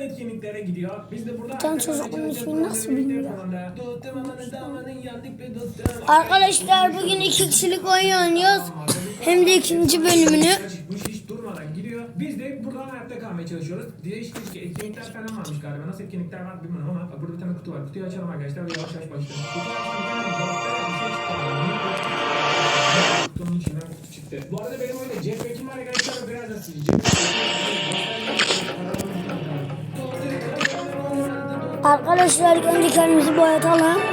etkinliklere gidiyor. Biz de burada Can ismini nasıl bilmiyor? Arkadaşlar bugün iki kişilik oyun oynuyoruz. Hem de ikinci bölümünü. Çıkmış hiç durmadan gidiyor. Biz de buradan hayatta kalmaya çalışıyoruz. Değişik değişik etkinlikler falan varmış galiba. Nasıl etkinlikler var bilmiyorum ama burada bir tane kutu var. Kutuyu açalım arkadaşlar ve yavaş yavaş başlayalım. Şey. Kutunun içinden kutu çıktı. Bu arada benim oyunda jetpack'im var arkadaşlar. Biraz da sileceğim. Arkadaşlar önce kendimizi boyatalım.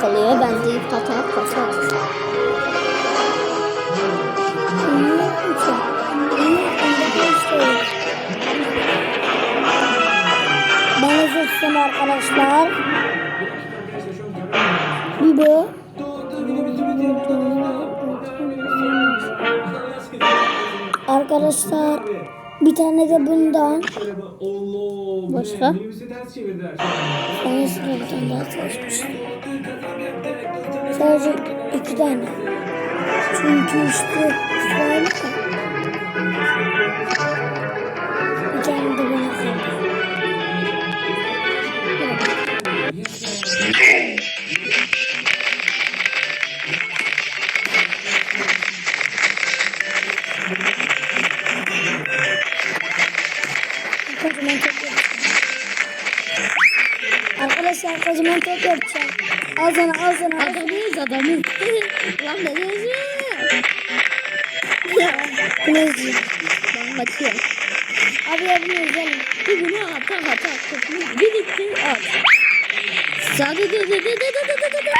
salıyor. Ben de ip atarak pası atacağım. Ben izleyeceğim arkadaşlar. Bir de Arkadaşlar bir tane de bundan. Başka? Ben sıradan daha çalışmıştım. Sadece iki tane. Çünkü işte şöyle bir tane de bana. Adamı. Lan ne diyorsun? Güneşciğim. Ben kaçıyorum. Abi ya bunu izleyelim. Bir bunu at at at at. Topunu birlikte at. Sadı dı dı dı dı dı dı dı dı.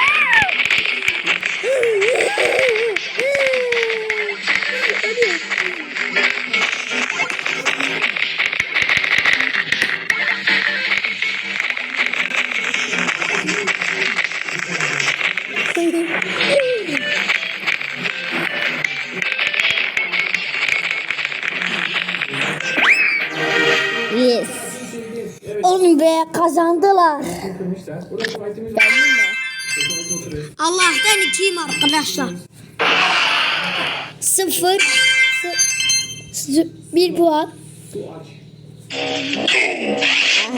Hadi. Tuvalete oturuyoruz. Allah'tan ikiyim arkadaşlar. Sıfır. sı- sı- bir puan.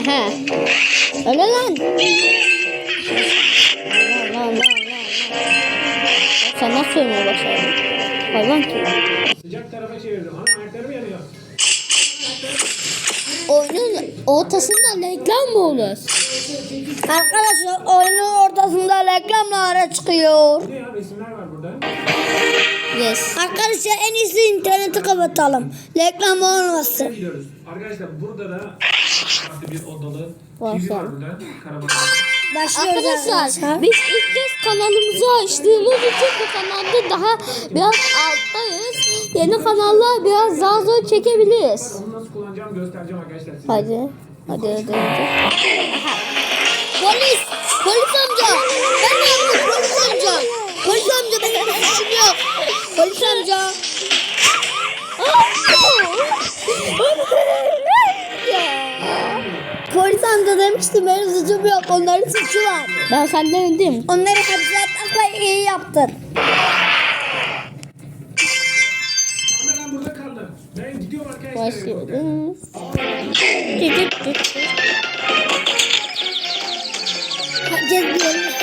Aha. Öyle lan. Lan lan lan lan. Sen nasıl ölmeye başladın? Hayvan ki. Sıcak tarafa çevirdim. Ana ayaklarım yanıyor. Oyunun ortasında reklam mı olur? Arkadaşlar oyunun ortasında reklamlara çıkıyor. Yes. Arkadaşlar en iyisi interneti kapatalım. Reklam olmasın. Gidiyoruz. Arkadaşlar burada da farklı bir odalı TV var burada. Karavan. Başlıyoruz Arkadaşlar arkadaşlar. biz ilk kez kanalımızı açtığımız için bu kanalda daha biraz alttayız. Yeni kanallar biraz daha zor çekebiliriz. Kullanacağımı göstereceğim arkadaşlar size. Hadi. Hadi hadi hadi. Polis! Polis amca! Ben ne yaptım polis amca? Polis amca benim bir suçum yok. Polis amca. Polis amca demişti benim suçum yok. Onların suçu var. Ben senden öndeyim. Onları hapse atmakla iyi yaptın. başlıyoruz. Herkes bir yerine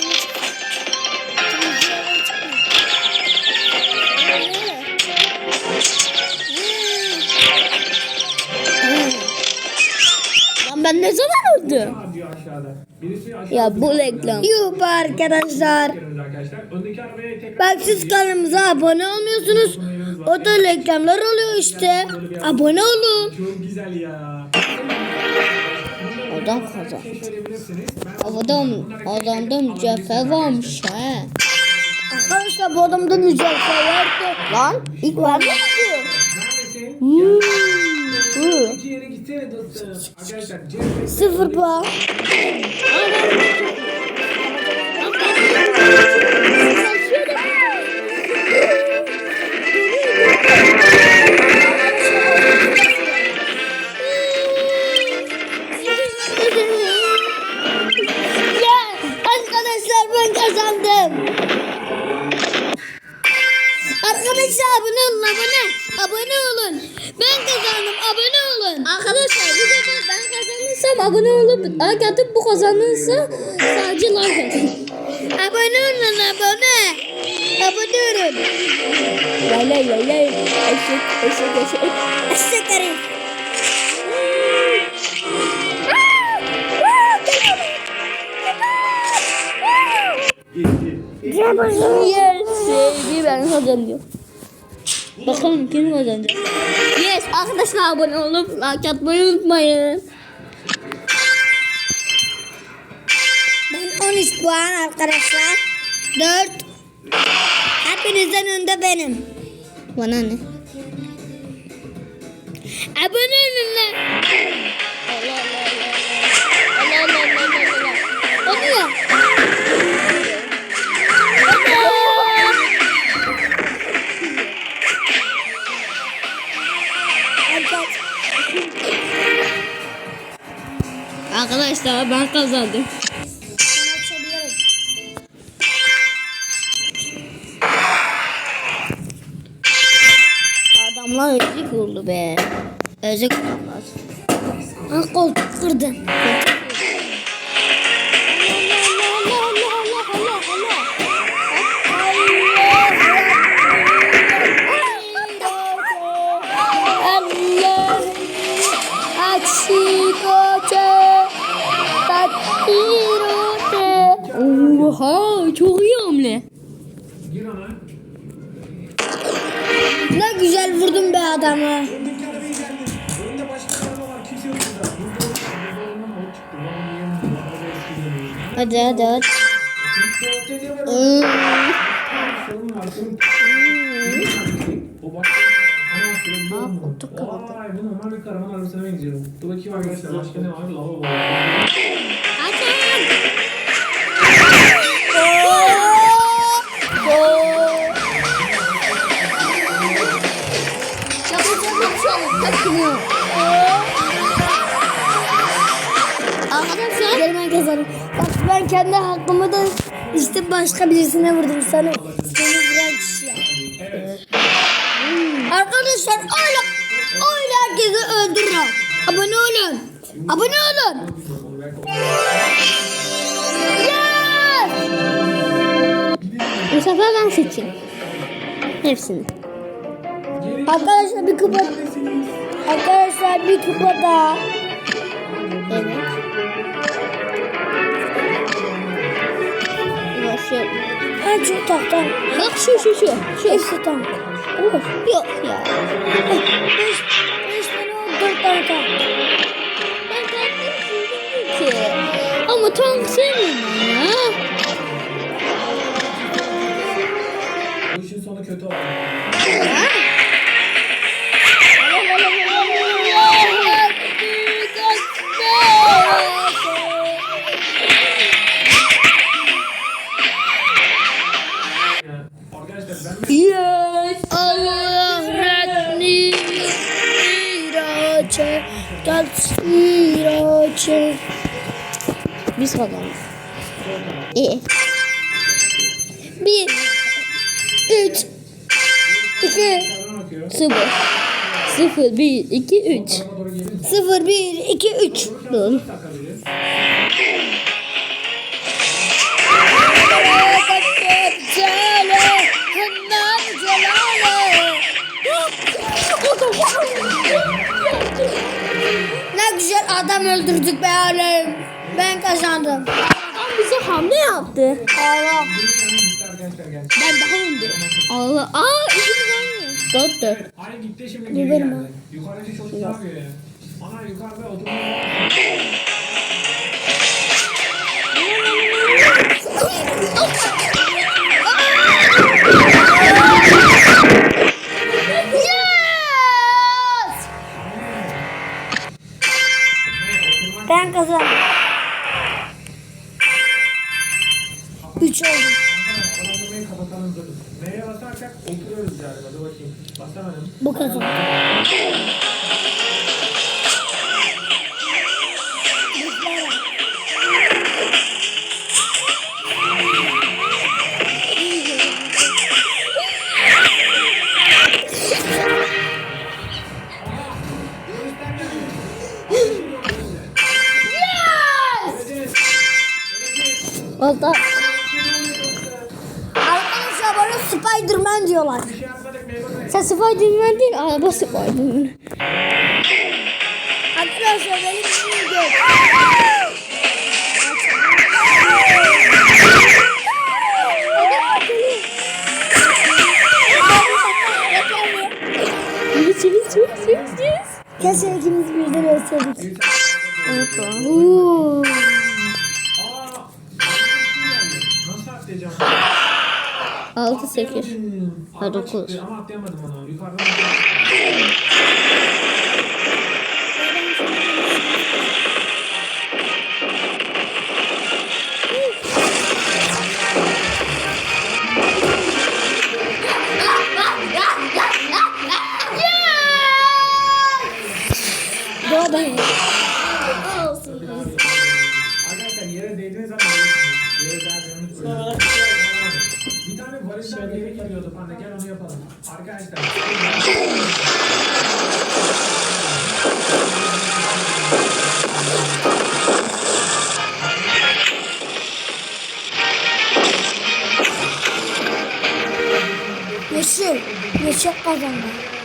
ben ne zaman öldüm? Ya bu reklam. Yuh arkadaşlar. Bak siz kanalımıza abone olmuyorsunuz. O da reklamlar oluyor işte. Abone olun. Çok güzel ya. Adam kazandı. Adam, adamda mücevher varmış ha. Arkadaşlar bu adamda mücevher vardı. Lan ilk vardı mı diyor? Hmm. Sıfır puan. Olun abone. Abone olun. Ben kazandım abone olun. Arkadaşlar bu sefer ben kazanırsam abone olup like atıp bu kazanırsa sadece like atın. Abone olun abone. Abone olun. Lay lay lay lay. Eşek eşek eşek. Eşek herif. Yes. Sevgi ben kazanıyorum. Bakalım kim kazanacak. Yes arkadaşlar abone olup like atmayı unutmayın. Ben 13 puan arkadaşlar. 4. Hepinizden önde benim. Bana ne? Abone olun lan. Allah Allah Allah Allah Allah Allah Allah Allah Allah. Arkadaşlar ben kazandım. Adamlar ezik oldu be. Ezik adamlar. Ha koltuk kırdın. Oha Hadi hadi hadi. Hmm. Otuk kapattı. Normal bir karavan arabasına benziyor. Buradaki arkadaşlar başka ne var? Lavabo. Ben kendi hakkımı da işte başka birisine vurdum sana. Seni vuran kişiye. Evet. Arkadaşlar öyle öyle herkesi öldürün. Abone olun. Abone olun. Yes! bu sefer ben seçeyim. Hepsini. Arkadaşlar bir kupa Arkadaşlar bir kupa daha. Evet. Ha çok taktan. Bak şu şu şu. Şu. Hepsi tank. Of, yok ya. Beş, beş tane on dört tane tank. Ben kendim ki. Ama tank sevmiyorum ben ya. Bu işin sonu kötü oldu. Kazandık. İyi. Bir, üç, iki? Sıfır. Sıfır, bir, iki, üç. Sıfır, bir, iki, üç. Dur. Ne güzel adam öldürdük be oğlum. Ben kazandım. Adam bize hamle yaptı. Allah. Ben daha önde. Allah. Aa ikimiz aynı. Dört dört. Hani gitti şimdi geri geldi. Yukarıdaki çocuk ne yapıyor ya? Ana yukarıda oturuyor. Ben kazandım. Üç oldu. Neye basarsak oturuyoruz galiba. Dur bakayım. Basamadım. Bu kazandı. Arkadaşlar bana Spiderman diyorlar. Sen Spiderman değil araba Spiderman. Arkadaşlar benim yes yes yes yes. Keşke ikimiz birden ölseydik. Evet. Oo. 6 8. Atlayamadım. Ha, Araba dokuz. çıktı Ama atlayamadım onu. Yukarıdan Yeşil kazandı.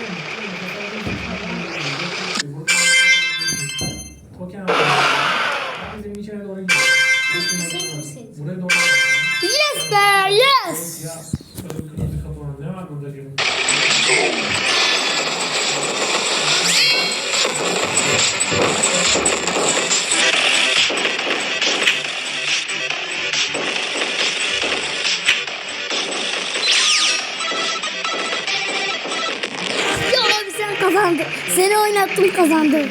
Oynattım kazandım.